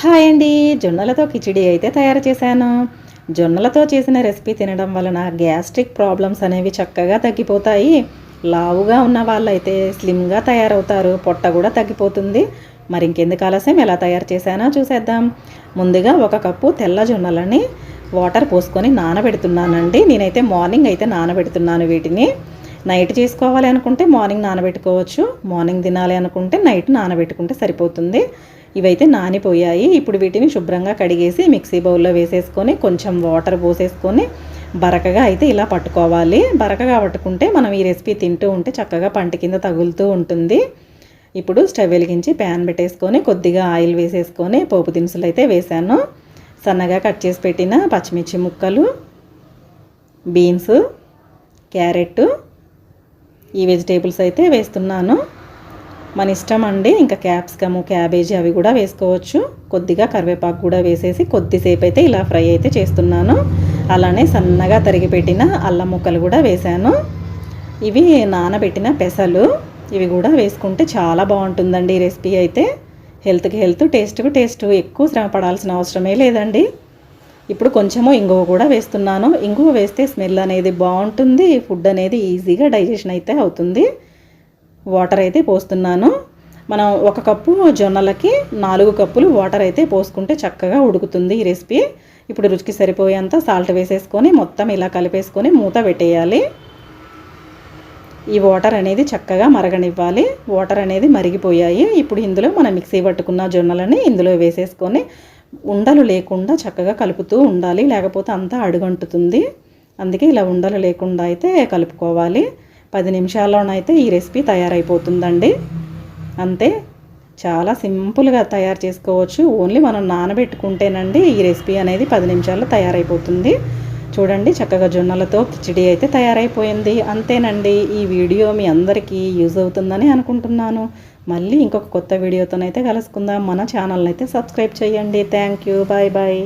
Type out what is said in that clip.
Hi అండి. జొన్నలతో కిచిడి అయితే తయారు చేశాను. జొన్నలతో చేసిన రెసిపీ తినడం వలన గ్యాస్ట్రిక్ ప్రాబ్లమ్స్ అనేవి చక్కగా తగ్గిపోతాయి. లావుగా ఉన్న వాళ్ళైతే స్లిమ్గా తయారవుతారు. పొట్ట కూడా తగ్గిపోతుంది. మరి ఇంకెందుకు ఆలస్యం? ఎలా తయారు చేశానో చూసేద్దాం. ముందుగా ఒక కప్పు తెల్ల జొన్నలని వాటర్ పోసుకొని నానబెడుతున్నానండి. నేనైతే మార్నింగ్ అయితే నానబెడుతున్నాను వీటిని. నైట్ చేసుకోవాలి అనుకుంటే మార్నింగ్ నానబెట్టుకోవచ్చు. మార్నింగ్ తినాలి అనుకుంటే నైట్ నానబెట్టుకుంటే సరిపోతుంది. ఇవైతే నానిపోయాయి. ఇప్పుడు వీటిని శుభ్రంగా కడిగేసి మిక్సీ బౌల్లో వేసేసుకొని కొంచెం వాటర్ పోసేసుకొని బరకగా అయితే ఇలా పట్టుకోవాలి. బరకగా పట్టుకుంటే మనం ఈ రెసిపీ తింటూ ఉంటే చక్కగా పంట కింద తగులుతూ ఉంటుంది. ఇప్పుడు స్టవ్ వెలిగించి ప్యాన్ పెట్టేసుకొని కొద్దిగా ఆయిల్ వేసేసుకొని పోపు దినుసులు అయితే వేసాను సన్నగా కట్ చేసి పెట్టిన పచ్చిమిర్చి ముక్కలు బీన్స్ క్యారెట్ ఈ వెజిటేబుల్స్ అయితే వేస్తున్నాను. మన ఇష్టం అండి. ఇంకా క్యాప్సికము క్యాబేజీ అవి కూడా వేసుకోవచ్చు. కొద్దిగా కరివేపాకు కూడా వేసేసి కొద్దిసేపు అయితే ఇలా ఫ్రై అయితే చేస్తున్నాను. అలానే సన్నగా తరిగి పెట్టిన అల్లం ముక్కలు కూడా వేశాను. ఇవి నానబెట్టిన పెసలు ఇవి కూడా వేసుకుంటే చాలా బాగుంటుందండి ఈ రెసిపీ అయితే. హెల్త్కి హెల్త్ టేస్ట్కు టేస్ట్. ఎక్కువ శ్రమ పడాల్సిన అవసరమే లేదండి. ఇప్పుడు కొంచెము ఇంగువ కూడా వేస్తున్నాను. ఇంగువ వేస్తే స్మెల్ అనేది బాగుంటుంది. ఫుడ్ అనేది ఈజీగా డైజెషన్ అయితే అవుతుంది. వాటర్ అయితే పోస్తున్నాను. మనం ఒక కప్పు జొన్నలకి నాలుగు కప్పులు వాటర్ అయితే పోసుకుంటే చక్కగా ఉడుకుతుంది ఈ రెసిపీ. ఇప్పుడు రుచికి సరిపోయేంత సాల్ట్ వేసేసుకొని మొత్తం ఇలా కలిపేసుకొని మూత పెట్టేయాలి. ఈ వాటర్ అనేది చక్కగా మరగనివ్వాలి. వాటర్ అనేది మరిగిపోయాయి. ఇప్పుడు ఇందులో మనం మిక్సీ పట్టుకున్న జొన్నలని ఇందులో వేసేసుకొని ఉండలు లేకుండా చక్కగా కలుపుతూ ఉండాలి. లేకపోతే అంతా అడుగంటుతుంది. అందుకే ఇలా ఉండలు లేకుండా అయితే కలుపుకోవాలి. పది నిమిషాల్లోనైతే ఈ రెసిపీ తయారైపోతుందండి. అంతే. చాలా సింపుల్గా తయారు చేసుకోవచ్చు. ఓన్లీ మనం నానబెట్టుకుంటేనండి ఈ రెసిపీ అనేది పది నిమిషాల్లో తయారైపోతుంది. చూడండి చక్కగా జొన్నలతో కిచిడి అయితే తయారైపోయింది. అంతేనండి ఈ వీడియో మీ అందరికీ యూజ్ అవుతుందని అనుకుంటున్నాను. మళ్ళీ ఇంకొక కొత్త వీడియోతోనైతే కలుసుకుందాం. మన ఛానల్ని అయితే సబ్స్క్రైబ్ చేయండి. Thank you. Bye bye.